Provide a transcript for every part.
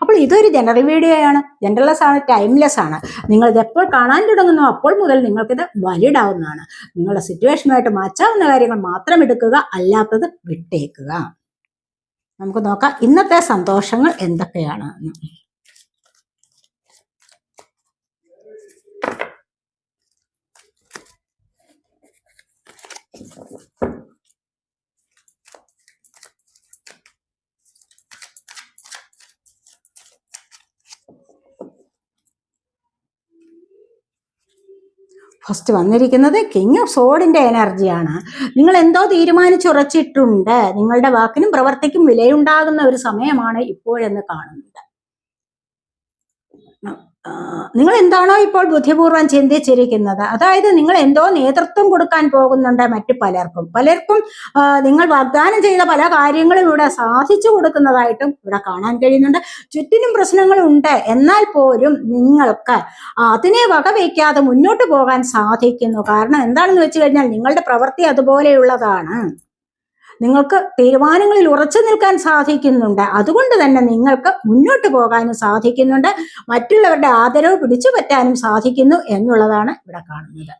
അപ്പോൾ ഇതൊരു general video ആണ്. ജനറൽലെസ് ആണ് ടൈംലെസ് ആണ്. നിങ്ങൾ ഇത് എപ്പോൾ കാണാൻ തുടങ്ങുന്നു അപ്പോൾ മുതൽ നിങ്ങൾക്കിത് വാലിഡ് ആവുന്നതാണ് നിങ്ങളുടെ സിറ്റുവേഷനുമായിട്ട് മാറ്റാവുന്ന കാര്യങ്ങൾ മാത്രം എടുക്കുക അല്ലാത്തത് വിട്ടേക്കുക. നമുക്ക് നോക്കാം ഇന്നത്തെ സന്തോഷങ്ങൾ എന്തൊക്കെയാണ്? ഫസ്റ്റ് വന്നിരിക്കുന്നത് കിങ് ഓഫ് സോഡിന്റെ എനർജിയാണ് നിങ്ങൾ എന്തോ തീരുമാനിച്ചുറച്ചിട്ടുണ്ട് നിങ്ങളുടെ വാക്കിനും പ്രവർത്തിക്കും വിലയുണ്ടാകുന്ന ഒരു സമയമാണ് ഇപ്പോഴെന്ന് കാണുന്നത്. നിങ്ങൾ എന്താണോ ഇപ്പോൾ ബുദ്ധിപൂർവം ചിന്തിച്ചിരിക്കുന്നത്? അതായത് നിങ്ങൾ എന്തോ നേതൃത്വം കൊടുക്കാൻ പോകുന്നുണ്ട് മറ്റു പലർക്കും. പലർക്കും നിങ്ങൾ വാഗ്ദാനം ചെയ്ത പല കാര്യങ്ങളും ഇവിടെ സാധിച്ചു കൊടുക്കുന്നതായിട്ടും ഇവിടെ കാണാൻ കഴിയുന്നുണ്ട്. ചുറ്റിനും പ്രശ്നങ്ങളുണ്ട്. എന്നാൽ പോലും നിങ്ങൾക്ക് അതിനെ വകവയ്ക്കാതെ മുന്നോട്ട് പോകാൻ സാധിക്കുന്നു. കാരണം എന്താണെന്ന് വെച്ച് കഴിഞ്ഞാൽ നിങ്ങളുടെ പ്രവൃത്തി അതുപോലെയുള്ളതാണ്. നിങ്ങൾക്ക് തീരുമാനങ്ങളിൽ ഉറച്ചു നിൽക്കാൻ സാധിക്കുന്നുണ്ട്. അതുകൊണ്ട് തന്നെ നിങ്ങൾക്ക് മുന്നോട്ട് പോകാനും സാധിക്കുന്നുണ്ട്. മറ്റുള്ളവരുടെ ആദരവ് പിടിച്ചു പറ്റാനും സാധിക്കുന്നു എന്നുള്ളതാണ് ഇവിടെ കാണുന്നത്.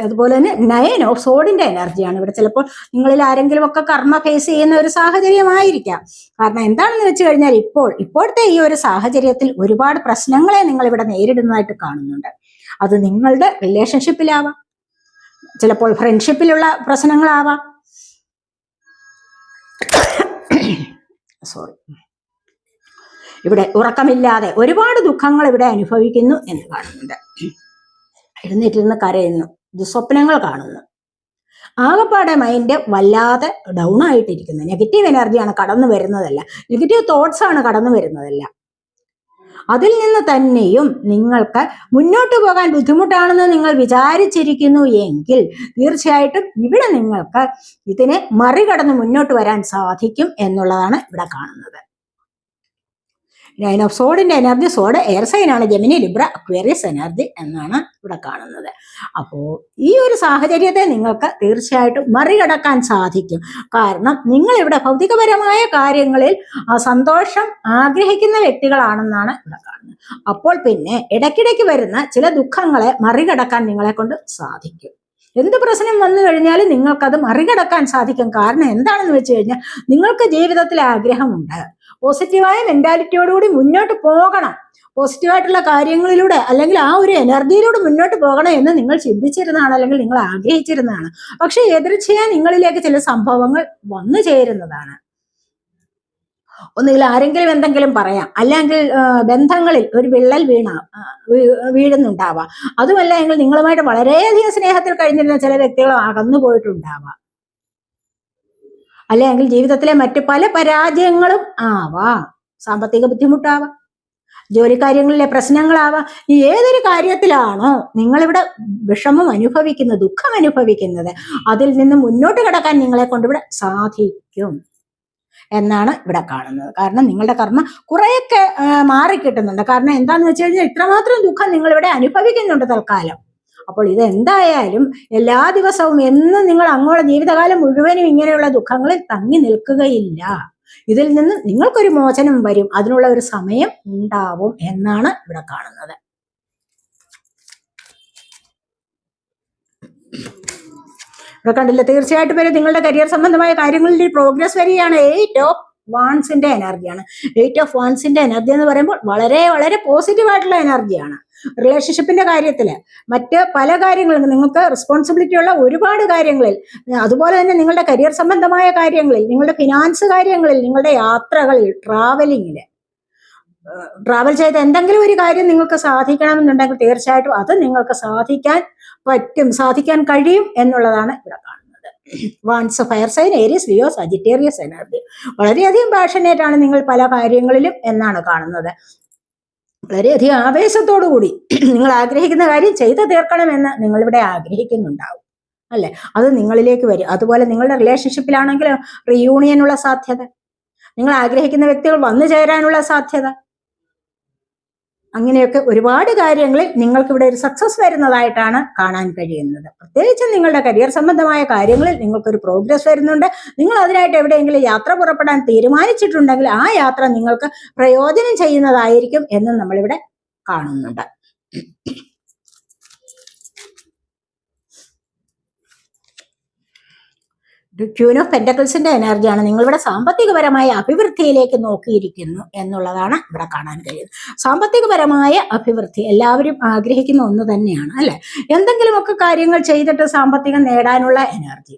അതുപോലെ തന്നെ നയൻ ഓഫ് സോഡിന്റെ എനർജിയാണ്. ഇവിടെ ചിലപ്പോൾ നിങ്ങളിൽ ആരെങ്കിലും ഒക്കെ കർമ്മ ഫേസ് ചെയ്യുന്ന ഒരു സാഹചര്യമായിരിക്കാം. കാരണം എന്താണെന്ന് വെച്ച് കഴിഞ്ഞാൽ ഇപ്പോൾ ഇപ്പോഴത്തെ ഈ ഒരു സാഹചര്യത്തിൽ ഒരുപാട് പ്രശ്നങ്ങളെ നിങ്ങൾ ഇവിടെ നേരിടുന്നതായിട്ട് കാണുന്നുണ്ട്. അത് നിങ്ങളുടെ റിലേഷൻഷിപ്പിലാവാം ചിലപ്പോൾ ഫ്രണ്ട്ഷിപ്പിലുള്ള പ്രശ്നങ്ങളാവാം. സോറി ഇവിടെ ഉറക്കമില്ലാതെ ഒരുപാട് ദുഃഖങ്ങൾ ഇവിടെ അനുഭവിക്കുന്നു എന്ന് കാണുന്നുണ്ട്. എഴുന്നേറ്റിരുന്ന് കരയുന്നു. ദുസ്വപ്നങ്ങൾ കാണുന്നു. ആകപ്പാടെ മൈൻഡ് വല്ലാതെ ഡൗൺ ആയിട്ടിരിക്കുന്നു. നെഗറ്റീവ് എനർജിയാണ് കടന്നു വരുന്നതല്ല. നെഗറ്റീവ് തോട്ട്സ് ആണ് കടന്നു വരുന്നതല്ല. അതിൽ നിന്ന് തന്നെയും നിങ്ങൾക്ക് മുന്നോട്ട് പോകാൻ ബുദ്ധിമുട്ടാണെന്ന് നിങ്ങൾ വിചാരിച്ചിരിക്കുന്നു എങ്കിൽ തീർച്ചയായിട്ടും ഇവിടെ നിങ്ങൾക്ക് ഇതിനെ മറികടന്ന് മുന്നോട്ട് വരാൻ സാധിക്കും എന്നുള്ളതാണ് ഇവിടെ കാണുന്നത്. നൈൻ ഓഫ് സോഡിന്റെ എനർജി സോഡ് എയർ സൈൻ ആണ്. ജെമിനി ലിബ്ര അക്വേറിയസ് എനർജി എന്നാണ് ഇവിടെ കാണുന്നത്. അപ്പോൾ ഈ ഒരു സാഹചര്യത്തെ നിങ്ങൾക്ക് തീർച്ചയായിട്ടും മറികടക്കാൻ സാധിക്കും. കാരണം നിങ്ങൾ ഇവിടെ ഭൗതികപരമായ കാര്യങ്ങളിൽ സന്തോഷം ആഗ്രഹിക്കുന്ന വ്യക്തികളാണെന്നാണ് ഇവിടെ കാണുന്നത്. അപ്പോൾ പിന്നെ ഇടയ്ക്കിടയ്ക്ക് വരുന്ന ചില ദുഃഖങ്ങളെ മറികടക്കാൻ നിങ്ങളെ കൊണ്ട് സാധിക്കും. എന്ത് പ്രശ്നം വന്നു കഴിഞ്ഞാലും നിങ്ങൾക്കത് മറികടക്കാൻ സാധിക്കും. കാരണം എന്താണെന്ന് വെച്ച് കഴിഞ്ഞാൽ നിങ്ങൾക്ക് ജീവിതത്തിൽ ആഗ്രഹമുണ്ട്. പോസിറ്റീവായ മെന്റാലിറ്റിയോടുകൂടി മുന്നോട്ട് പോകണം. പോസിറ്റീവായിട്ടുള്ള കാര്യങ്ങളിലൂടെ അല്ലെങ്കിൽ ആ ഒരു എനർജിയിലൂടെ മുന്നോട്ട് പോകണം എന്ന് നിങ്ങൾ ചിന്തിച്ചിരുന്നതാണ് അല്ലെങ്കിൽ നിങ്ങൾ ആഗ്രഹിച്ചിരുന്നതാണ്. പക്ഷെ എതിർച്ചയാ നിങ്ങളിലേക്ക് ചില സംഭവങ്ങൾ വന്നു ചേരുന്നതാണ്. ഒന്നുകിൽ ആരെങ്കിലും എന്തെങ്കിലും പറയാം. അല്ലെങ്കിൽ ബന്ധങ്ങളിൽ ഒരു വിള്ളൽ വീണ വീഴുന്നുണ്ടാവാം. അതുമല്ല എങ്കിൽ നിങ്ങളുമായിട്ട് വളരെയധികം സ്നേഹത്തിൽ കഴിഞ്ഞിരുന്ന ചില വ്യക്തികൾ അകന്നു പോയിട്ടുണ്ടാവാം അല്ലെങ്കിൽ ജീവിതത്തിലെ മറ്റു പല പരാജയങ്ങളും ആവാം. സാമ്പത്തിക ബുദ്ധിമുട്ടാവാം. ജോലിക്കാര്യങ്ങളിലെ പ്രശ്നങ്ങളാവാം. ഈ ഏതൊരു കാര്യത്തിലാണോ നിങ്ങളിവിടെ വിഷമം അനുഭവിക്കുന്നത് ദുഃഖം അനുഭവിക്കുന്നത് അതിൽ നിന്ന് മുന്നോട്ട് കിടക്കാൻ നിങ്ങളെ കൊണ്ടിവിടെ സാധിക്കും എന്നാണ് ഇവിടെ കാണുന്നത്. കാരണം നിങ്ങളുടെ കർമ്മ കുറെയൊക്കെ മാറിക്കിട്ടുന്നുണ്ട്. കാരണം എന്താണെന്ന് വെച്ച് കഴിഞ്ഞാൽ ഇത്രമാത്രം ദുഃഖം നിങ്ങളിവിടെ അനുഭവിക്കുന്നുണ്ട് തൽക്കാലം. അപ്പോൾ ഇത് എന്തായാലും എല്ലാ ദിവസവും എന്നും നിങ്ങൾ അങ്ങോട്ട് ജീവിതകാലം മുഴുവനും ഇങ്ങനെയുള്ള ദുഃഖങ്ങളിൽ തങ്ങി നിൽക്കുകയില്ല. ഇതിൽ നിന്ന് നിങ്ങൾക്കൊരു മോചനം വരും. അതിനുള്ള ഒരു സമയം ഉണ്ടാവും എന്നാണ് ഇവിടെ കാണുന്നത്. ഇവിടെ കണ്ടില്ല? തീർച്ചയായിട്ടും വരും നിങ്ങളുടെ കരിയർ സംബന്ധമായ കാര്യങ്ങളിൽ പ്രോഗ്രസ് വരികയാണ്. എയ്റ്റ് ഓഫ് വാൺസിന്റെ എനർജിയാണ്. എയ്റ്റ് ഓഫ് വാൺസിന്റെ എനർജി എന്ന് പറയുമ്പോൾ വളരെ വളരെ പോസിറ്റീവ് ആയിട്ടുള്ള എനർജിയാണ് റിലേഷൻഷിപ്പിന്റെ കാര്യത്തിൽ മറ്റ് പല കാര്യങ്ങളും നിങ്ങൾക്ക് റെസ്പോൺസിബിലിറ്റി ഉള്ള ഒരുപാട് കാര്യങ്ങളിൽ അതുപോലെ തന്നെ നിങ്ങളുടെ കരിയർ സംബന്ധമായ കാര്യങ്ങളിൽ നിങ്ങളുടെ ഫിനാൻസ് കാര്യങ്ങളിൽ നിങ്ങളുടെ യാത്രകളിൽ ട്രാവലിങ്ങിൽ ട്രാവൽ ചെയ്ത എന്തെങ്കിലും ഒരു കാര്യം നിങ്ങൾക്ക് സാധിക്കണമെന്നുണ്ടെങ്കിൽ തീർച്ചയായിട്ടും അത് നിങ്ങൾക്ക് സാധിക്കാൻ പറ്റും സാധിക്കാൻ കഴിയും എന്നുള്ളതാണ് ഇവിടെ കാണുന്നത്. Wands fire sign Aries Leo Sagittarius energy വളരെയധികം പാഷനേറ്റ് ആണ് നിങ്ങൾ പല കാര്യങ്ങളിലും എന്നാണ് കാണുന്നത്. വളരെയധികം ആവേശത്തോടു കൂടി നിങ്ങൾ ആഗ്രഹിക്കുന്ന കാര്യം ചെയ്തു തീർക്കണമെന്ന് നിങ്ങളിവിടെ ആഗ്രഹിക്കുന്നുണ്ടാവും. അല്ലെ? അത് നിങ്ങളിലേക്ക് വരും. അതുപോലെ നിങ്ങളുടെ റിലേഷൻഷിപ്പിലാണെങ്കിലും റിയൂണിയനുള്ള സാധ്യത. നിങ്ങൾ ആഗ്രഹിക്കുന്ന വ്യക്തികൾ വന്നു ചേരാനുള്ള സാധ്യത. അങ്ങനെയൊക്കെ ഒരുപാട് കാര്യങ്ങളിൽ നിങ്ങൾക്ക് ഇവിടെ ഒരു സക്സസ് വരുന്നതായിട്ടാണ് കാണാൻ കഴിയുന്നത്. പ്രത്യേകിച്ചും നിങ്ങളുടെ കരിയർ സംബന്ധമായ കാര്യങ്ങളിൽ നിങ്ങൾക്കൊരു പ്രോഗ്രസ് വരുന്നുണ്ട്. നിങ്ങൾ അതിനായിട്ട് എവിടെയെങ്കിലും യാത്ര പുറപ്പെടാൻ തീരുമാനിച്ചിട്ടുണ്ടെങ്കിൽ ആ യാത്ര നിങ്ങൾക്ക് പ്രയോജനം ചെയ്യുന്നതായിരിക്കും എന്ന് നമ്മളിവിടെ കാണുന്നുണ്ട്. ക്യൂൻ ഓഫ് പെന്റക്കിൾസിന്റെ എനർജിയാണ് നിങ്ങളിവിടെ സാമ്പത്തികപരമായ അഭിവൃദ്ധിയിലേക്ക് നോക്കിയിരിക്കുന്നു എന്നുള്ളതാണ് ഇവിടെ കാണാൻ കഴിയുന്നത്. സാമ്പത്തികപരമായ അഭിവൃദ്ധി എല്ലാവരും ആഗ്രഹിക്കുന്ന ഒന്ന് തന്നെയാണ് അല്ലെ? എന്തെങ്കിലുമൊക്കെ കാര്യങ്ങൾ ചെയ്തിട്ട് സാമ്പത്തികം നേടാനുള്ള എനർജി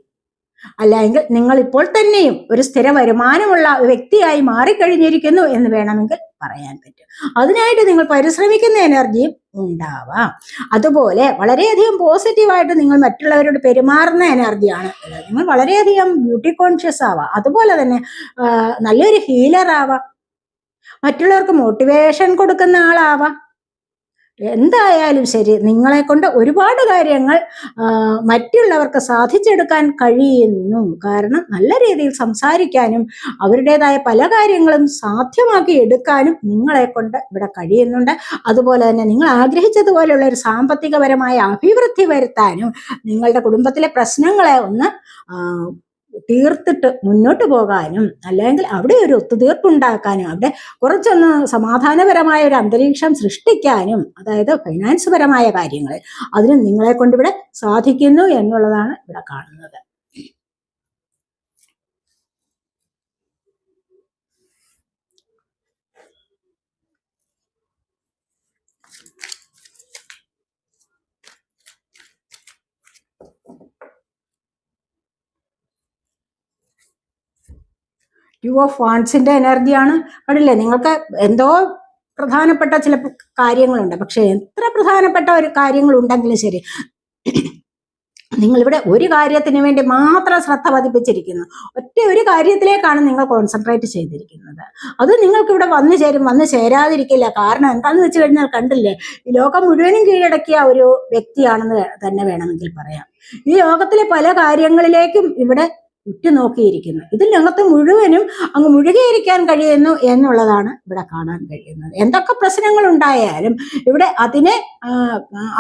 അല്ലെങ്കിൽ നിങ്ങൾ ഇപ്പോൾ തന്നെയും ഒരു സ്ഥിര വരുമാനമുള്ള വ്യക്തിയായി മാറിക്കഴിഞ്ഞിരിക്കുന്നു എന്ന് വേണമെങ്കിൽ പറയാൻ പറ്റും. അതിനായിട്ട് നിങ്ങൾ പരിശ്രമിക്കുന്ന എനർജിയും ഉണ്ടാവാം. അതുപോലെ വളരെയധികം പോസിറ്റീവായിട്ട് നിങ്ങൾ മറ്റുള്ളവരോട് പെരുമാറുന്ന എനർജിയാണ്. നിങ്ങൾ വളരെയധികം ബ്യൂട്ടി കോൺഷ്യസ് ആവാം. അതുപോലെ തന്നെ നല്ലൊരു ഹീലർ ആവാം. മറ്റുള്ളവർക്ക് മോട്ടിവേഷൻ കൊടുക്കുന്ന ആളാവാം. എന്തായാലും ശരി നിങ്ങളെ കൊണ്ട് ഒരുപാട് കാര്യങ്ങൾ മറ്റുള്ളവർക്ക് സാധിച്ചെടുക്കാൻ കഴിയുന്നു. കാരണം നല്ല രീതിയിൽ സംസാരിക്കാനും അവരുടേതായ പല കാര്യങ്ങളും സാധ്യമാക്കി എടുക്കാനും നിങ്ങളെ കൊണ്ട് ഇവിടെ കഴിയുന്നുണ്ട്. അതുപോലെ തന്നെ നിങ്ങൾ ആഗ്രഹിച്ചതുപോലെയുള്ള ഒരു സാമ്പത്തികപരമായ അഭിവൃദ്ധി വരുത്താനും നിങ്ങളുടെ കുടുംബത്തിലെ പ്രശ്നങ്ങളെ ഒന്ന് തീർത്തിട്ട് മുന്നോട്ട് പോകാനും അല്ലെങ്കിൽ അവിടെ ഒരു ഒത്തുതീർപ്പുണ്ടാക്കാനും അവിടെ കുറച്ചൊന്ന് സമാധാനപരമായ ഒരു അന്തരീക്ഷം സൃഷ്ടിക്കാനും അതായത് ഫൈനാൻസ് പരമായ കാര്യങ്ങളിൽ അതിനും നിങ്ങളെ കൊണ്ടിവിടെ സാധിക്കുന്നു എന്നുള്ളതാണ് ഇവിടെ കാണുന്നത്. ടു ഓഫ് വാൻസിന്റെ എനർജിയാണ് കണ്ടില്ലേ? നിങ്ങൾക്ക് എന്തോ പ്രധാനപ്പെട്ട ചില കാര്യങ്ങളുണ്ട്. പക്ഷെ എത്ര പ്രധാനപ്പെട്ട ഒരു കാര്യങ്ങൾ ഉണ്ടെങ്കിലും ശരി നിങ്ങളിവിടെ ഒരു കാര്യത്തിന് വേണ്ടി മാത്രം ശ്രദ്ധ പതിപ്പിച്ചിരിക്കുന്നു. ഒറ്റ ഒരു കാര്യത്തിലേക്കാണ് നിങ്ങൾ കോൺസെൻട്രേറ്റ് ചെയ്തിരിക്കുന്നത്. അത് നിങ്ങൾക്ക് ഇവിടെ വന്നു ചേരും വന്നു ചേരാതിരിക്കില്ല. കാരണം എന്താണെന്ന് വെച്ച് കഴിഞ്ഞാൽ കണ്ടില്ലേ ഈ ലോകം മുഴുവനും കീഴടക്കിയ ഒരു വ്യക്തിയാണെന്ന് തന്നെ വേണമെങ്കിൽ പറയാം. ഈ ലോകത്തിലെ പല കാര്യങ്ങളിലേക്കും ഇവിടെ ഉറ്റുനോക്കിയിരിക്കുന്നു. ഇതിനകത്ത് മുഴുവനും അങ്ങ് മുഴുകിയിരിക്കാൻ കഴിയുന്നു എന്നുള്ളതാണ് ഇവിടെ കാണാൻ കഴിയുന്നത്. എന്തൊക്കെ പ്രശ്നങ്ങൾ ഉണ്ടായാലും ഇവിടെ അതിനെ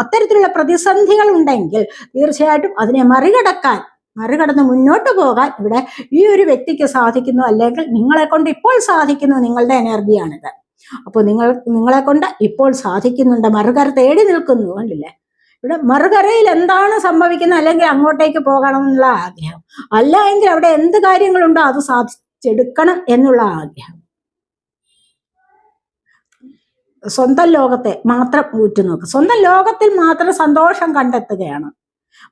അത്തരത്തിലുള്ള പ്രതിസന്ധികൾ ഉണ്ടെങ്കിൽ തീർച്ചയായിട്ടും അതിനെ മറികടക്കാൻ മറികടന്ന് മുന്നോട്ട് പോകാൻ ഇവിടെ ഈ ഒരു വ്യക്തിക്ക് സാധിക്കുന്നു. അല്ലെങ്കിൽ നിങ്ങളെ കൊണ്ട് ഇപ്പോൾ സാധിക്കുന്നു നിങ്ങളുടെ എനർജിയാണിത്. അപ്പോൾ നിങ്ങൾ നിങ്ങളെ കൊണ്ട് ഇപ്പോൾ സാധിക്കുന്നുണ്ട്. മറുകര തേടി നിൽക്കുന്നു കണ്ടില്ലേ ഇവിടെ മറുകരയിൽ എന്താണ് സംഭവിക്കുന്നത്? അല്ലെങ്കിൽ അങ്ങോട്ടേക്ക് പോകണം എന്നുള്ള ആഗ്രഹം. അല്ല എങ്കിൽ അവിടെ എന്ത് കാര്യങ്ങളുണ്ടോ അത് സാധിച്ചെടുക്കണം എന്നുള്ള ആഗ്രഹം. സ്വന്തം ലോകത്തെ മാത്രം ഉറ്റുനോക്കുക സ്വന്തം ലോകത്തിൽ മാത്രം സന്തോഷം കണ്ടെത്തുകയാണ്.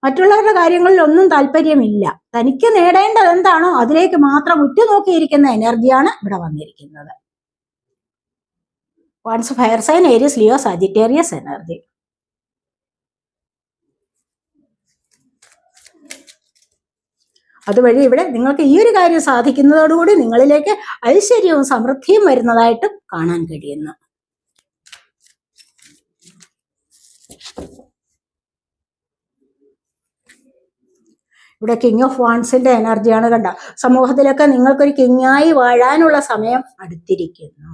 മറ്റുള്ളവരുടെ കാര്യങ്ങളിൽ ഒന്നും താല്പര്യമില്ല. തനിക്ക് നേടേണ്ടത് എന്താണോ അതിലേക്ക് മാത്രം ഉറ്റുനോക്കിയിരിക്കുന്ന എനർജിയാണ് ഇവിടെ വന്നിരിക്കുന്നത്. Wands fire sign Aries Leo Sagittarius energy അതുവഴി ഇവിടെ നിങ്ങൾക്ക് ഈ ഒരു കാര്യം സാധിക്കുന്നതോടുകൂടി നിങ്ങളിലേക്ക് ഐശ്വര്യവും സമൃദ്ധിയും വരുന്നതായിട്ട് കാണാൻ കഴിയുന്നു. ഇവിടെ കിങ് ഓഫ് വാൺസിന്റെ എനർജിയാണ് കണ്ട. സമൂഹത്തിലൊക്കെ നിങ്ങൾക്കൊരു കിങ്ങായി വാഴാനുള്ള സമയം അടുത്തിരിക്കുന്നു.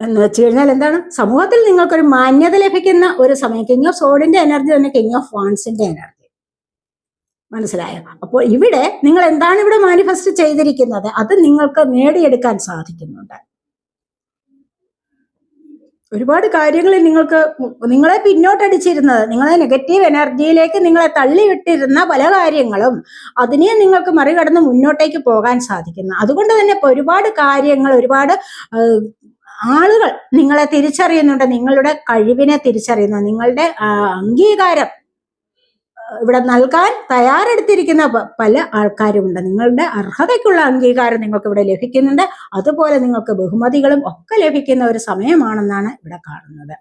എന്ന് വെച്ച് കഴിഞ്ഞാൽ എന്താണ്? സമൂഹത്തിൽ നിങ്ങൾക്കൊരു മാന്യത ലഭിക്കുന്ന ഒരു സമയം. കിങ് ഓഫ് സോഡിന്റെ എനർജി തന്നെ കിങ് ഓഫ് വാൺസിന്റെ എനർജി മനസ്സിലായോ? അപ്പോൾ ഇവിടെ നിങ്ങൾ എന്താണ് ഇവിടെ മാനിഫെസ്റ്റ് ചെയ്തിരിക്കുന്നത്? അത് നിങ്ങൾക്ക് നേടിയെടുക്കാൻ സാധിക്കുന്നുണ്ട്. ഒരുപാട് കാര്യങ്ങളിൽ നിങ്ങൾക്ക് നിങ്ങളെ പിന്നോട്ടടിച്ചിരുന്നത് നിങ്ങളെ നെഗറ്റീവ് എനർജിയിലേക്ക് നിങ്ങളെ തള്ളിവിട്ടിരുന്ന പല കാര്യങ്ങളും അതിനെ നിങ്ങൾക്ക് മറികടന്ന് മുന്നോട്ടേക്ക് പോകാൻ സാധിക്കുന്നു. അതുകൊണ്ട് തന്നെ ഇപ്പൊ ഒരുപാട് കാര്യങ്ങൾ ഒരുപാട് ആളുകൾ നിങ്ങളെ തിരിച്ചറിയുന്നുണ്ട് നിങ്ങളുടെ കഴിവിനെ തിരിച്ചറിയുന്നു നിങ്ങളുടെ അംഗീകാരം ഇവിടെ നൽകാൻ തയ്യാറെടുത്തിരിക്കുന്ന പല ആൾക്കാരുമുണ്ട്. നിങ്ങളുടെ അർഹതയ്ക്കുള്ള അംഗീകാരം നിങ്ങൾക്ക് ഇവിടെ ലഭിക്കുന്നുണ്ട്. അതുപോലെ നിങ്ങൾക്ക് ബഹുമതികളും ഒക്കെ ലഭിക്കുന്ന ഒരു സമയമാണെന്നാണ് ഇവിടെ കാണുന്നത്.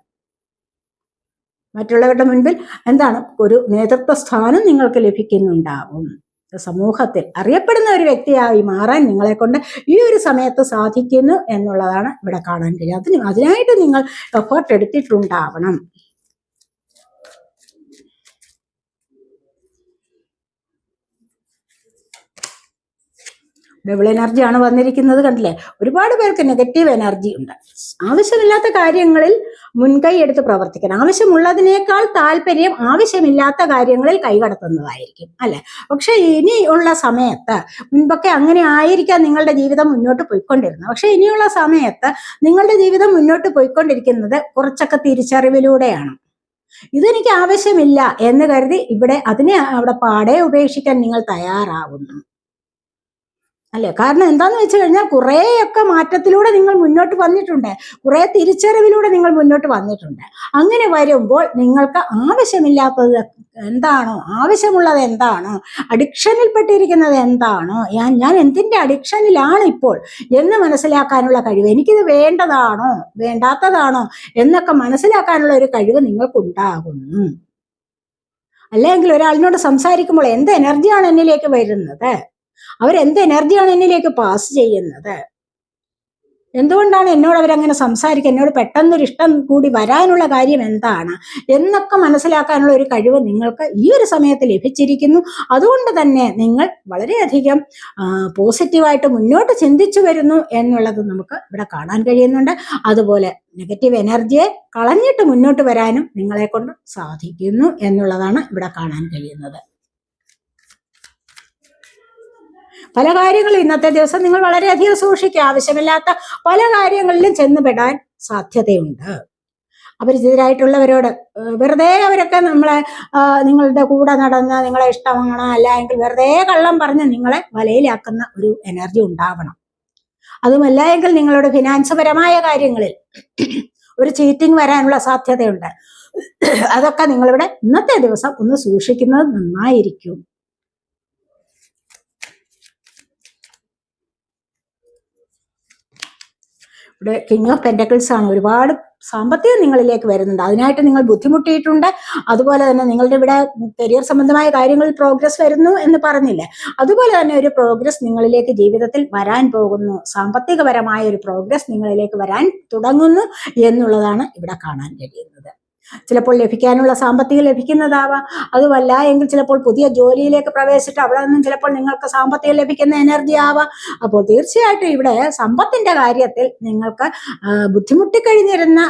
മറ്റുള്ളവരുടെ മുൻപിൽ എന്താണ്? ഒരു നേതൃത്വ സ്ഥാനം നിങ്ങൾക്ക് ലഭിക്കുന്നുണ്ടാവും. സമൂഹത്തിൽ അറിയപ്പെടുന്ന ഒരു വ്യക്തിയായി മാറാൻ നിങ്ങളെ കൊണ്ട് ഈ ഒരു സമയത്ത് സാധിക്കുന്നു എന്നുള്ളതാണ് ഇവിടെ കാണാൻ കഴിയുക അതിന് അതിനായിട്ട് നിങ്ങൾ എഫേർട്ട് എടുത്തിട്ടുണ്ടാവണം. ഡബിൾ എനർജിയാണ് വന്നിരിക്കുന്നത് കണ്ടില്ലേ? ഒരുപാട് പേർക്ക് നെഗറ്റീവ് എനർജി ഉണ്ട്. ആവശ്യമില്ലാത്ത കാര്യങ്ങളിൽ മുൻകൈ എടുത്ത് പ്രവർത്തിക്കണം. ആവശ്യമുള്ളതിനേക്കാൾ താല്പര്യം ആവശ്യമില്ലാത്ത കാര്യങ്ങളിൽ കൈകടത്തുന്നതായിരിക്കും അല്ലെ? പക്ഷെ ഇനിയുള്ള സമയത്ത് മുൻപൊക്കെ അങ്ങനെ ആയിരിക്കാം നിങ്ങളുടെ ജീവിതം മുന്നോട്ട് പോയിക്കൊണ്ടിരുന്നത് പക്ഷെ ഇനിയുള്ള സമയത്ത് നിങ്ങളുടെ ജീവിതം മുന്നോട്ട് പോയിക്കൊണ്ടിരിക്കുന്നത് കുറച്ചൊക്കെ തിരിച്ചറിവിലൂടെയാണ്. ഇതെനിക്ക് ആവശ്യമില്ല എന്ന് കരുതി ഇവിടെ അതിനെ അവിടെ പാടെ ഉപേക്ഷിക്കാൻ നിങ്ങൾ തയ്യാറാവുന്നു. അല്ലെ? കാരണം എന്താന്ന് വെച്ച് കഴിഞ്ഞാൽ കുറേയൊക്കെ മാറ്റത്തിലൂടെ നിങ്ങൾ മുന്നോട്ട് വന്നിട്ടുണ്ട്. കുറെ തിരിച്ചറിവിലൂടെ നിങ്ങൾ മുന്നോട്ട് വന്നിട്ടുണ്ട്. അങ്ങനെ വരുമ്പോൾ നിങ്ങൾക്ക് ആവശ്യമില്ലാത്തത് എന്താണോ? ആവശ്യമുള്ളത് എന്താണോ? അഡിക്ഷനിൽ പെട്ടിരിക്കുന്നത് എന്താണോ? ഞാൻ ഞാൻ എന്തിന്റെ അഡിക്ഷനിലാണ് ഇപ്പോൾ എന്ന് മനസ്സിലാക്കാനുള്ള കഴിവ്. എനിക്കിത് വേണ്ടതാണോ? വേണ്ടാത്തതാണോ? എന്നൊക്കെ മനസ്സിലാക്കാനുള്ള ഒരു കഴിവ് നിങ്ങൾക്കുണ്ടാകുന്നു. അല്ലെങ്കിൽ ഒരാളിനോട് സംസാരിക്കുമ്പോൾ എന്ത് എനർജിയാണ് എന്നിലേക്ക് വരുന്നത്? അവരെന്ത് എനർജിയാണ് എന്നിലേക്ക് പാസ് ചെയ്യുന്നത്? എന്തുകൊണ്ടാണ് എന്നോട് അവരങ്ങനെ സംസാരിക്കുക എന്നോട് പെട്ടെന്നൊരു ഇഷ്ടം കൂടി വരാനുള്ള കാര്യം എന്താണ്? എന്നൊക്കെ മനസ്സിലാക്കാനുള്ള ഒരു കഴിവ് നിങ്ങൾക്ക് ഈ ഒരു സമയത്ത് ലഭിച്ചിരിക്കുന്നു. അതുകൊണ്ട് തന്നെ നിങ്ങൾ വളരെയധികം പോസിറ്റീവായിട്ട് മുന്നോട്ട് ചിന്തിച്ചു വരുന്നു എന്നുള്ളത് നമുക്ക് ഇവിടെ കാണാൻ കഴിയുന്നുണ്ട്. അതുപോലെ നെഗറ്റീവ് എനർജിയെ കളഞ്ഞിട്ട് മുന്നോട്ട് വരാനും നിങ്ങളെ കൊണ്ട് സാധിക്കുന്നു എന്നുള്ളതാണ് ഇവിടെ കാണാൻ കഴിയുന്നത്. പല കാര്യങ്ങളും ഇന്നത്തെ ദിവസം നിങ്ങൾ വളരെയധികം സൂക്ഷിക്കുക. ആവശ്യമില്ലാത്ത പല കാര്യങ്ങളിലും ചെന്നുപെടാൻ സാധ്യതയുണ്ട്. അപരിചിതരായിട്ടുള്ളവരോട് വെറുതെ അവരൊക്കെ നമ്മളെ നിങ്ങളുടെ കൂടെ നടന്ന് നിങ്ങളെ ഇഷ്ടമാണ് അല്ല എങ്കിൽ വെറുതെ കള്ളം പറഞ്ഞ് നിങ്ങളെ വലയിലാക്കുന്ന ഒരു എനർജി ഉണ്ടാവണം. അതുമല്ല എങ്കിൽ നിങ്ങളുടെ ഫിനാൻസ് പരമായ കാര്യങ്ങളിൽ ഒരു ചീറ്റിംഗ് വരാനുള്ള സാധ്യതയുണ്ട്. അതൊക്കെ നിങ്ങളിവിടെ ഇന്നത്തെ ദിവസം ഒന്ന് സൂക്ഷിക്കുന്നത് നന്നായിരിക്കും. ഇവിടെ കിങ് ഓഫ് പെന്റക്കിൾസ് ആണ്. ഒരുപാട് സാമ്പത്തികം നിങ്ങളിലേക്ക് വരുന്നുണ്ട്. അതിനായിട്ട് നിങ്ങൾ ബുദ്ധിമുട്ടിയിട്ടുണ്ട്. അതുപോലെ തന്നെ നിങ്ങളുടെ ഇവിടെ കരിയർ സംബന്ധമായ കാര്യങ്ങൾ പ്രോഗ്രസ് വരുന്നു എന്ന് പറഞ്ഞില്ലേ? അതുപോലെ തന്നെ ഒരു പ്രോഗ്രസ് നിങ്ങളിലേക്ക് ജീവിതത്തിൽ വരാൻ പോകുന്നു. സാമ്പത്തികപരമായ ഒരു പ്രോഗ്രസ് നിങ്ങളിലേക്ക് വരാൻ തുടങ്ങുന്നു എന്നുള്ളതാണ് ഇവിടെ കാണാൻ കഴിയുന്നത്. ചിലപ്പോൾ ലഭിക്കാനുള്ള സാമ്പത്തികം ലഭിക്കുന്നതാവാം. അതുമല്ല എങ്കിൽ ചിലപ്പോൾ പുതിയ ജോലിയിലേക്ക് പ്രവേശിച്ചിട്ട് അവിടെ നിന്നും ചിലപ്പോൾ നിങ്ങൾക്ക് സാമ്പത്തികം ലഭിക്കുന്ന എനർജി ആവാം. അപ്പോൾ തീർച്ചയായിട്ടും ഇവിടെ സമ്പത്തിന്റെ കാര്യത്തിൽ നിങ്ങൾക്ക് ബുദ്ധിമുട്ടിക്കഴിഞ്ഞിരുന്ന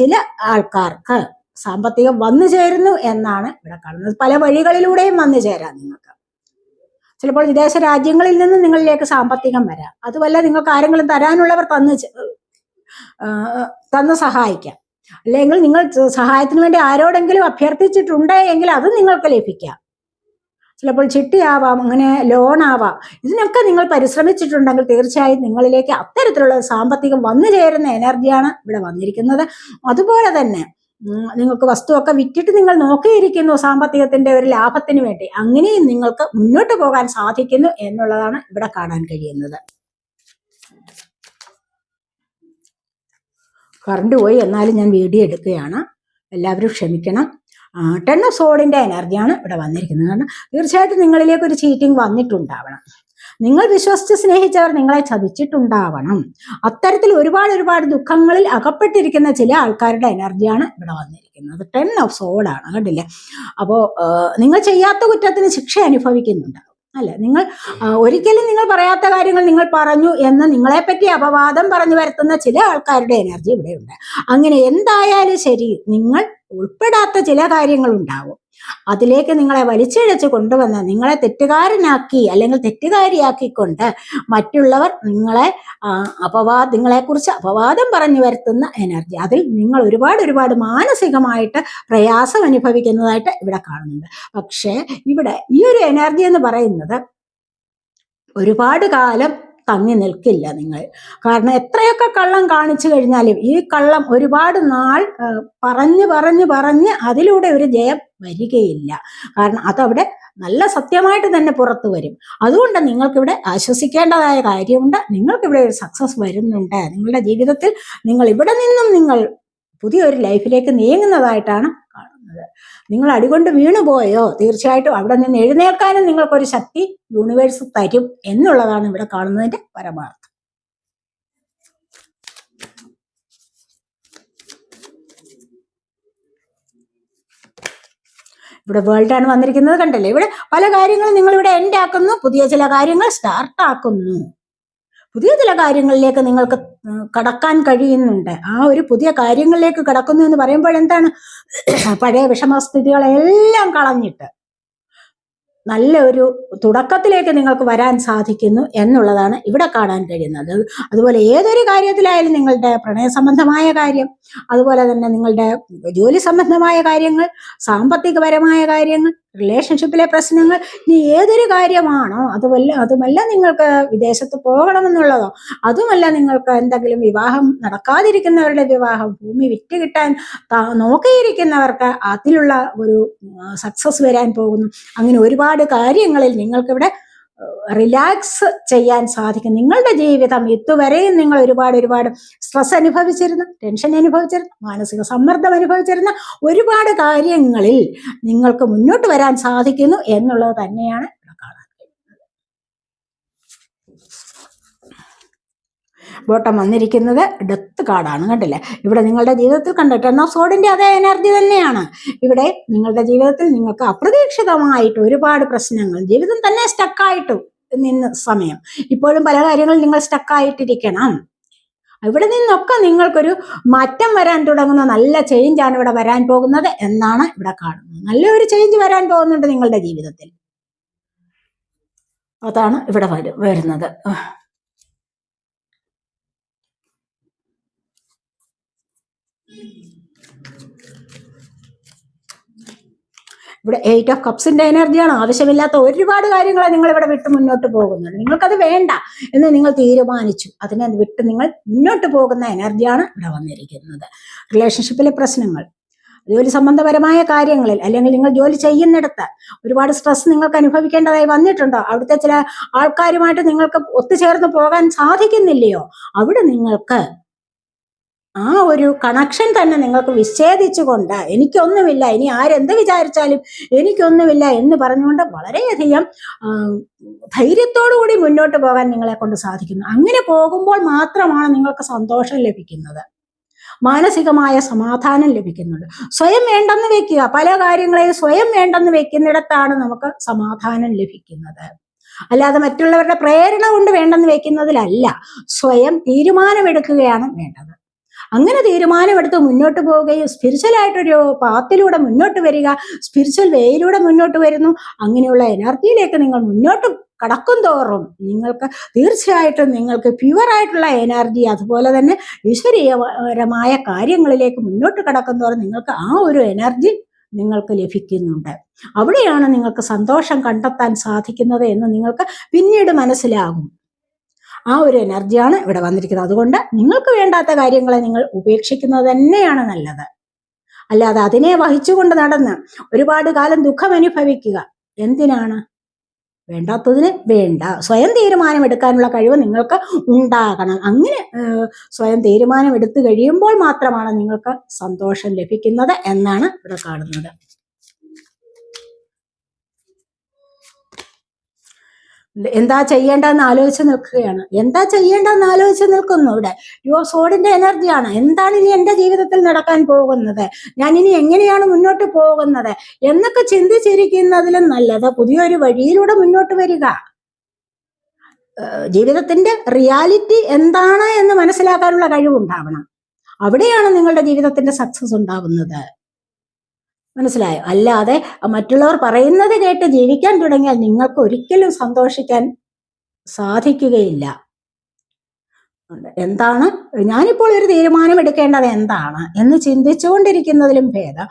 ചില ആൾക്കാർക്ക് സാമ്പത്തികം വന്നു ചേരുന്നു എന്നാണ് ഇവിടെ കാണുന്നത്. പല വഴികളിലൂടെയും വന്നു ചേരാം നിങ്ങൾക്ക്. ചിലപ്പോൾ വിദേശ രാജ്യങ്ങളിൽ നിന്ന് നിങ്ങളിലേക്ക് സാമ്പത്തികം വരാം. അതുമല്ല നിങ്ങൾക്ക് ആരെങ്കിലും തരാനുള്ളവർ തന്ന് തന്ന് സഹായിക്കാം. അല്ലെങ്കിൽ നിങ്ങൾ സഹായത്തിന് വേണ്ടി ആരോടെങ്കിലും അഭ്യർത്ഥിച്ചിട്ടുണ്ട് എങ്കിൽ അത് നിങ്ങൾക്ക് ലഭിക്കാം. ചിലപ്പോൾ ചിട്ടിയാവാം അങ്ങനെ ലോൺ ആവാം ഇതിനൊക്കെ നിങ്ങൾ പരിശ്രമിച്ചിട്ടുണ്ടെങ്കിൽ തീർച്ചയായും നിങ്ങളിലേക്ക് അത്തരത്തിലുള്ള സാമ്പത്തികം വന്നു ചേരുന്ന എനർജിയാണ് ഇവിടെ വന്നിരിക്കുന്നത്. അതുപോലെ തന്നെ നിങ്ങൾക്ക് വസ്തുവൊക്കെ വിറ്റിട്ട് നിങ്ങൾ നോക്കിയിരിക്കുന്നു സാമ്പത്തികത്തിന്റെ ഒരു ലാഭത്തിന് വേണ്ടി. അങ്ങനെയും നിങ്ങൾക്ക് മുന്നോട്ട് പോകാൻ സാധിക്കുന്നു എന്നുള്ളതാണ് ഇവിടെ കാണാൻ കഴിയുന്നത്. കറണ്ട് പോയി. എന്നാലും ഞാൻ വീഡിയോ എടുക്കുകയാണ്. എല്ലാവരും ക്ഷമിക്കണം. ടെൻ ഓഫ് സോഡിന്റെ എനർജിയാണ് ഇവിടെ വന്നിരിക്കുന്നത്. കാരണം തീർച്ചയായിട്ടും നിങ്ങളിലേക്ക് ഒരു ചീറ്റിംഗ് വന്നിട്ടുണ്ടാവണം. നിങ്ങൾ വിശ്വസിച്ച് സ്നേഹിച്ചവർ നിങ്ങളെ ചതിച്ചിട്ടുണ്ടാവണം. അത്തരത്തിൽ ഒരുപാട് ഒരുപാട് ദുഃഖങ്ങളിൽ അകപ്പെട്ടിരിക്കുന്ന ചില ആൾക്കാരുടെ എനർജിയാണ് ഇവിടെ വന്നിരിക്കുന്നത്. ടെൻ ഓഫ് സോഡാണ് കണ്ടില്ലേ? അപ്പോൾ നിങ്ങൾ ചെയ്യാത്ത കുറ്റത്തിന് ശിക്ഷ അനുഭവിക്കുന്നുണ്ട്. അല്ലെ നിങ്ങൾ ഒരിക്കലും നിങ്ങൾ പറയാത്ത കാര്യങ്ങൾ നിങ്ങൾ പറഞ്ഞു എന്ന് നിങ്ങളെപ്പറ്റി അപവാദം പറഞ്ഞു വരുത്തുന്ന ചില ആൾക്കാരുടെ എനർജി ഇവിടെയുണ്ട്. അങ്ങനെ എന്തായാലും ശരി നിങ്ങൾ ഉൾപ്പെടാത്ത ചില കാര്യങ്ങൾ ഉണ്ടാവും അതിലേക്ക് നിങ്ങളെ വലിച്ചിഴച്ച് കൊണ്ടുവന്ന് നിങ്ങളെ തെറ്റുകാരനാക്കി അല്ലെങ്കിൽ തെറ്റുകാരിയാക്കിക്കൊണ്ട് മറ്റുള്ളവർ നിങ്ങളെ അപവാദ നിങ്ങളെക്കുറിച്ച് അപവാദം പറഞ്ഞു വരുത്തുന്ന എനർജി അതിൽ നിങ്ങൾ ഒരുപാട് ഒരുപാട് മാനസികമായിട്ട് പ്രയാസം അനുഭവിക്കുന്നതായിട്ട് ഇവിടെ കാണുന്നുണ്ട്. പക്ഷേ ഇവിടെ ഈ ഒരു എനർജി എന്ന് പറയുന്നത് ഒരുപാട് കാലം തങ്ങി നിൽക്കില്ല നിങ്ങൾ. കാരണം എത്രയൊക്കെ കള്ളം കാണിച്ചു കഴിഞ്ഞാലും ഈ കള്ളം ഒരുപാട് നാൾ പറഞ്ഞു പറഞ്ഞു പറഞ്ഞ് അതിലൂടെ ഒരു ജയം വരികയില്ല. കാരണം അതവിടെ നല്ല സത്യമായിട്ട് തന്നെ പുറത്തു വരും. അതുകൊണ്ട് നിങ്ങൾക്കിവിടെ ആശ്വസിക്കേണ്ടതായ കാര്യമുണ്ട്. നിങ്ങൾക്കിവിടെ ഒരു സക്സസ് വരുന്നുണ്ട്. നിങ്ങളുടെ ജീവിതത്തിൽ നിങ്ങൾ ഇവിടെ നിന്നും നിങ്ങൾ പുതിയൊരു ലൈഫിലേക്ക് നീങ്ങുന്നതായിട്ടാണ് കാണുന്നത് നിങ്ങൾ അടികൊണ്ട് വീണുപോയോ തീർച്ചയായിട്ടും അവിടെ നിന്ന് എഴുന്നേൽക്കാനും നിങ്ങൾക്കൊരു ശക്തി യൂണിവേഴ്സ് തരും എന്നുള്ളതാണ് ഇവിടെ കാണുന്നതിന്റെ പരമാർത്ഥം. ഇവിടെ വേൾഡ് ആണ് വന്നിരിക്കുന്നത് കണ്ടല്ലേ? ഇവിടെ പല കാര്യങ്ങളും നിങ്ങൾ ഇവിടെ എൻഡ് ആക്കുന്നു. പുതിയ ചില കാര്യങ്ങൾ സ്റ്റാർട്ട് ആക്കുന്നു. പുതിയ ചില കാര്യങ്ങളിലേക്ക് നിങ്ങൾക്ക് കടക്കാൻ കഴിയുന്നുണ്ട്. ആ ഒരു പുതിയ കാര്യങ്ങളിലേക്ക് കടക്കുന്നു എന്ന് പറയുമ്പോൾ എന്താണ്? പഴയ വിഷമസ്ഥിതികളെല്ലാം കളഞ്ഞിട്ട് നല്ല ഒരു തുടക്കത്തിലേക്ക് നിങ്ങൾക്ക് വരാൻ സാധിക്കുന്നു എന്നുള്ളതാണ് ഇവിടെ കാണാൻ കഴിയുന്നത്. അതുപോലെ ഏതൊരു കാര്യത്തിലായാലും നിങ്ങളുടെ പ്രണയ സംബന്ധമായ കാര്യം അതുപോലെ തന്നെ നിങ്ങളുടെ ജോലി സംബന്ധമായ കാര്യങ്ങൾ സാമ്പത്തികപരമായ കാര്യങ്ങൾ റിലേഷൻഷിപ്പിലെ പ്രശ്നങ്ങൾ ഇനി ഏതൊരു കാര്യമാണോ അതുമല്ല അതുമല്ല നിങ്ങൾക്ക് വിദേശത്ത് പോകണമെന്നുള്ളതോ അതുമല്ല നിങ്ങൾക്ക് എന്തെങ്കിലും വിവാഹം നടക്കാതിരിക്കുന്നവരുടെ വിവാഹം ഭൂമി വിറ്റ് കിട്ടാൻ നോക്കിയിരിക്കുന്നവർക്ക് അതിലുള്ള ഒരു സക്സസ് വരാൻ പോകുന്നു. അങ്ങനെ ഒരുപാട് കാര്യങ്ങളിൽ നിങ്ങൾക്കിവിടെ റിലാക്സ് ചെയ്യാൻ സാധിക്കും. നിങ്ങളുടെ ജീവിതം ഇതുവരെയും നിങ്ങൾ ഒരുപാട് ഒരുപാട് സ്ട്രെസ് അനുഭവിച്ചിരുന്നു ടെൻഷൻ അനുഭവിച്ചിരുന്നു മാനസിക സമ്മർദ്ദം അനുഭവിച്ചിരുന്ന. ഒരുപാട് കാര്യങ്ങളിൽ നിങ്ങൾക്ക് മുന്നോട്ട് വരാൻ സാധിക്കുന്നു എന്നുള്ളത് തന്നെയാണ് ഇവിടെ കാണാൻ കഴിയുന്നത് ബോട്ടം വന്നിരിക്കുന്നത് ഡെത്ത് കാർഡാണ് കണ്ടില്ലേ? ഇവിടെ നിങ്ങളുടെ ജീവിതത്തിൽ കണ്ട ടെൻ ഓഫ് സോഡിന്റെ അതേ എനർജി തന്നെയാണ്. ഇവിടെ നിങ്ങളുടെ ജീവിതത്തിൽ നിങ്ങൾക്ക് അപ്രതീക്ഷിതമായിട്ട് ഒരുപാട് പ്രശ്നങ്ങൾ ജീവിതം തന്നെ സ്റ്റക്കായിട്ട് നിന്ന് സമയം. ഇപ്പോഴും പല കാര്യങ്ങളും നിങ്ങൾ സ്റ്റക്കായിട്ടിരിക്കണം. ഇവിടെ നിന്നൊക്കെ നിങ്ങൾക്കൊരു മാറ്റം വരാൻ തുടങ്ങുന്ന നല്ല ചേഞ്ചാണ് ഇവിടെ വരാൻ പോകുന്നത് എന്നാണ് ഇവിടെ കാണുന്നത്. നല്ലൊരു ചേഞ്ച് വരാൻ പോകുന്നുണ്ട് നിങ്ങളുടെ ജീവിതത്തിൽ. അതാണ് ഇവിടെ വരുന്നത്. ഇവിടെ എയ്റ്റ് ഓഫ് കപ്സിന്റെ എനർജിയാണ് ആവശ്യമില്ലാത്ത ഒരുപാട് കാര്യങ്ങളെ നിങ്ങൾ ഇവിടെ വിട്ട് മുന്നോട്ട് പോകുന്നുണ്ട് നിങ്ങൾക്കത് വേണ്ട എന്ന് നിങ്ങൾ തീരുമാനിച്ചു. അതിനെ വിട്ട് നിങ്ങൾ മുന്നോട്ട് പോകുന്ന എനർജിയാണ് ഇവിടെ വന്നിരിക്കുന്നത്. റിലേഷൻഷിപ്പിലെ പ്രശ്നങ്ങൾ ജോലി സംബന്ധപരമായ കാര്യങ്ങളിൽ അല്ലെങ്കിൽ നിങ്ങൾ ജോലി ചെയ്യുന്നിടത്ത് ഒരുപാട് സ്ട്രെസ് നിങ്ങൾക്ക് അനുഭവിക്കേണ്ടതായി വന്നിട്ടുണ്ടോ? അവിടുത്തെ ചില ആൾക്കാരുമായിട്ട് നിങ്ങൾക്ക് ഒത്തുചേർന്ന് പോകാൻ സാധിക്കുന്നില്ലയോ? അവിടെ നിങ്ങൾക്ക് ആ ഒരു കണക്ഷൻ തന്നെ നിങ്ങൾക്ക് വിച്ഛേദിച്ചുകൊണ്ട് എനിക്കൊന്നുമില്ല ഇനി ആരെന്ത് വിചാരിച്ചാലും എനിക്കൊന്നുമില്ല എന്ന് പറഞ്ഞുകൊണ്ട് വളരെയധികം കൂടി മുന്നോട്ട് പോകാൻ നിങ്ങളെ കൊണ്ട് സാധിക്കുന്നു. അങ്ങനെ പോകുമ്പോൾ മാത്രമാണ് നിങ്ങൾക്ക് സന്തോഷം ലഭിക്കുന്നത്. മാനസികമായ സമാധാനം ലഭിക്കുന്നുണ്ട്. സ്വയം വേണ്ടെന്ന് വെക്കുക. പല കാര്യങ്ങളെയും സ്വയം വേണ്ടെന്ന് വെക്കുന്നിടത്താണ് നമുക്ക് സമാധാനം ലഭിക്കുന്നത്. അല്ലാതെ മറ്റുള്ളവരുടെ പ്രേരണ കൊണ്ട് വേണ്ടെന്ന് വെക്കുന്നതിലല്ല. സ്വയം തീരുമാനമെടുക്കുകയാണ് വേണ്ടത്. അങ്ങനെ തീരുമാനമെടുത്ത് മുന്നോട്ട് പോവുകയും സ്പിരിച്വലായിട്ടൊരു പാത്തിലൂടെ മുന്നോട്ട് വരിക സ്പിരിച്വൽ വേയിലൂടെ മുന്നോട്ട് വരുന്നു. അങ്ങനെയുള്ള എനർജിയിലേക്ക് നിങ്ങൾ മുന്നോട്ട് കടക്കും തോറും നിങ്ങൾക്ക് തീർച്ചയായിട്ടും നിങ്ങൾക്ക് പ്യുവറായിട്ടുള്ള എനർജി അതുപോലെ തന്നെ ഈശ്വരീയപരമായ കാര്യങ്ങളിലേക്ക് മുന്നോട്ട് കടക്കും തോറും നിങ്ങൾക്ക് ആ ഒരു എനർജി നിങ്ങൾക്ക് ലഭിക്കുന്നുണ്ട്. അവിടെയാണ് നിങ്ങൾക്ക് സന്തോഷം കണ്ടെത്താൻ സാധിക്കുന്നത് എന്ന് നിങ്ങൾക്ക് പിന്നീട് മനസ്സിലാകും. ആ ഒരു എനർജിയാണ് ഇവിടെ വന്നിരിക്കുന്നത്. അതുകൊണ്ട് നിങ്ങൾക്ക് വേണ്ടാത്ത കാര്യങ്ങളെ നിങ്ങൾ ഉപേക്ഷിക്കുന്നത് തന്നെയാണ് നല്ലത്. അല്ലാതെ അതിനെ വഹിച്ചുകൊണ്ട് നടന്ന് ഒരുപാട് കാലം ദുഃഖം അനുഭവിക്കുക എന്തിനാണ്? വേണ്ടാത്തതിന് വേണ്ട. സ്വയം തീരുമാനം എടുക്കാനുള്ള കഴിവ് നിങ്ങൾക്ക് ഉണ്ടാകണം. അങ്ങനെ സ്വയം തീരുമാനം എടുത്തു കഴിയുമ്പോൾ മാത്രമാണ് നിങ്ങൾക്ക് സന്തോഷം ലഭിക്കുന്നത് എന്നാണ് ഇവിടെ കാണുന്നത്. എന്താ ചെയ്യേണ്ടതെന്ന് ആലോചിച്ച് നിൽക്കുകയാണ്. എന്താ ചെയ്യേണ്ടതെന്ന് ആലോചിച്ച് നിൽക്കുന്നു ഇവിടെ. യുവ സോഡിന്റെ എനർജിയാണ്. എന്താണ് ഇനി എന്റെ ജീവിതത്തിൽ നടക്കാൻ പോകുന്നത്? ഞാൻ ഇനി എങ്ങനെയാണ് മുന്നോട്ട് പോകുന്നത്? എന്നൊക്കെ ചിന്തിച്ചിരിക്കുന്നതിലും നല്ലത് പുതിയൊരു വഴിയിലൂടെ മുന്നോട്ട് വരിക. ജീവിതത്തിന്റെ റിയാലിറ്റി എന്താണ് എന്ന് മനസ്സിലാക്കാനുള്ള കഴിവുണ്ടാവണം. അവിടെയാണ് നിങ്ങളുടെ ജീവിതത്തിന്റെ സക്സസ് ഉണ്ടാവുന്നത്. മനസ്സിലായോ? അല്ലാതെ മറ്റുള്ളവർ പറയുന്നത് കേട്ട് ജീവിക്കാൻ തുടങ്ങിയാൽ നിങ്ങൾക്ക് ഒരിക്കലും സന്തോഷിക്കാൻ സാധിക്കുകയില്ല. എന്താണ്? ഞാനിപ്പോൾ ഒരു തീരുമാനം എടുക്കേണ്ടത് എന്താണ്? എന്ന് ചിന്തിച്ചുകൊണ്ടിരിക്കുന്നതിലും ഭേദം.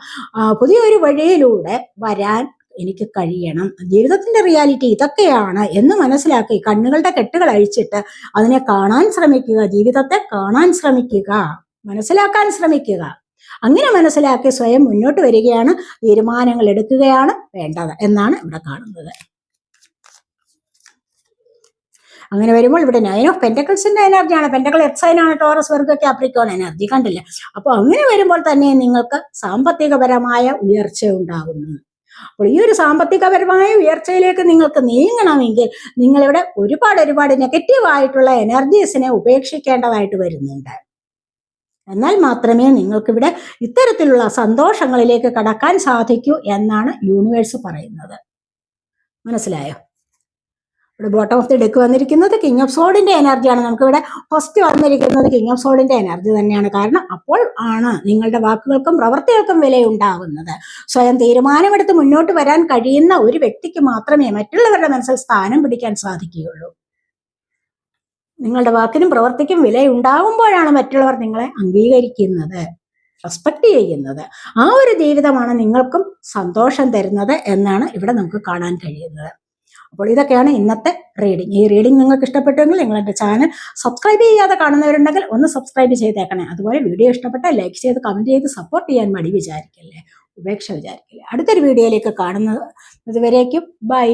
പുതിയൊരു വഴിയിലൂടെ വരാൻ എനിക്ക് കഴിയണം. ജീവിതത്തിന്റെ റിയാലിറ്റി ഇതൊക്കെയാണ് എന്ന് മനസ്സിലാക്കി കണ്ണുകളുടെ കെട്ടുകൾ അഴിച്ചിട്ട് അതിനെ കാണാൻ ശ്രമിക്കുക ജീവിതത്തെ കാണാൻ ശ്രമിക്കുക മനസ്സിലാക്കാൻ ശ്രമിക്കുക. അങ്ങനെ മനസ്സിലാക്കി സ്വയം മുന്നോട്ട് വരികയാണ് തീരുമാനങ്ങൾ എടുക്കുകയാണ് വേണ്ടത് എന്നാണ് ഇവിടെ കാണുന്നത്. അങ്ങനെ വരുമ്പോൾ ഇവിടെ നയൻ ഓഫ് പെന്റക്കിൾസിന്റെ എനർജിയാണ് പെന്റക്കിൾ എക്സൈനാണ് ടോറസ് വർഗ കാപ്രിക്കോൺ എനർജി കണ്ടില്ല. അപ്പോൾ അങ്ങനെ വരുമ്പോൾ തന്നെ നിങ്ങൾക്ക് സാമ്പത്തികപരമായ ഉയർച്ച ഉണ്ടാകുന്നു. അപ്പോൾ ഈ ഒരു സാമ്പത്തികപരമായ ഉയർച്ചയിലേക്ക് നിങ്ങൾക്ക് നീങ്ങണമെങ്കിൽ നിങ്ങളിവിടെ ഒരുപാട് ഒരുപാട് നെഗറ്റീവ് ആയിട്ടുള്ള എനർജീസിനെ ഉപേക്ഷിക്കേണ്ടതായിട്ട് വരുന്നുണ്ട്. എന്നാൽ മാത്രമേ നിങ്ങൾക്കിവിടെ ഇത്തരത്തിലുള്ള സന്തോഷങ്ങളിലേക്ക് കടക്കാൻ സാധിക്കൂ എന്നാണ് യൂണിവേഴ്സ് പറയുന്നത്. മനസ്സിലായോ? ഇവിടെ ബോട്ടം ഓഫ് ദി ഡെക്ക് വന്നിരിക്കുന്നത് കിങ് ഓഫ് സോഡിന്റെ എനർജിയാണ് നമുക്കിവിടെ ഫസ്റ്റ് വന്നിരിക്കുന്നത് കിങ് ഓഫ് സോഡിന്റെ എനർജി തന്നെയാണ്. കാരണം അപ്പോൾ ആണ് നിങ്ങളുടെ വാക്കുകൾക്കും പ്രവൃത്തികൾക്കും വിലയുണ്ടാകുന്നത് സ്വയം തീരുമാനമെടുത്ത് മുന്നോട്ട് വരാൻ കഴിയുന്ന ഒരു വ്യക്തിക്ക് മാത്രമേ മറ്റുള്ളവരുടെ മനസ്സിൽ സ്ഥാനം പിടിക്കാൻ സാധിക്കുകയുള്ളൂ. നിങ്ങളുടെ വാക്കിനും പ്രവർത്തിക്കും വിലയുണ്ടാകുമ്പോഴാണ് മറ്റുള്ളവർ നിങ്ങളെ അംഗീകരിക്കുന്നത് റെസ്പെക്ട് ചെയ്യുന്നത്. ആ ഒരു ജീവിതമാണ് നിങ്ങൾക്കും സന്തോഷം തരുന്നത് എന്നാണ് ഇവിടെ നമുക്ക് കാണാൻ കഴിയുന്നത്. അപ്പോൾ ഇതൊക്കെയാണ് ഇന്നത്തെ റീഡിംഗ് ഈ റീഡിംഗ് നിങ്ങൾക്ക് ഇഷ്ടപ്പെട്ടുവെങ്കിൽ എന്റെ ചാനൽ സബ്സ്ക്രൈബ് ചെയ്യാതെ കാണുന്നവരുണ്ടെങ്കിൽ ഒന്ന് സബ്സ്ക്രൈബ് ചെയ്തേക്കണേ. അതുപോലെ വീഡിയോ ഇഷ്ടപ്പെട്ടാൽ ലൈക്ക് ചെയ്ത് കമന്റ് ചെയ്ത് സപ്പോർട്ട് ചെയ്യാൻ മടി വിചാരിക്കല്ലേ? ഉപേക്ഷ വിചാരിക്കില്ലേ? അടുത്തൊരു വീഡിയോയിലേക്ക് കാണുന്നത് ഇതുവരേക്കും ബൈ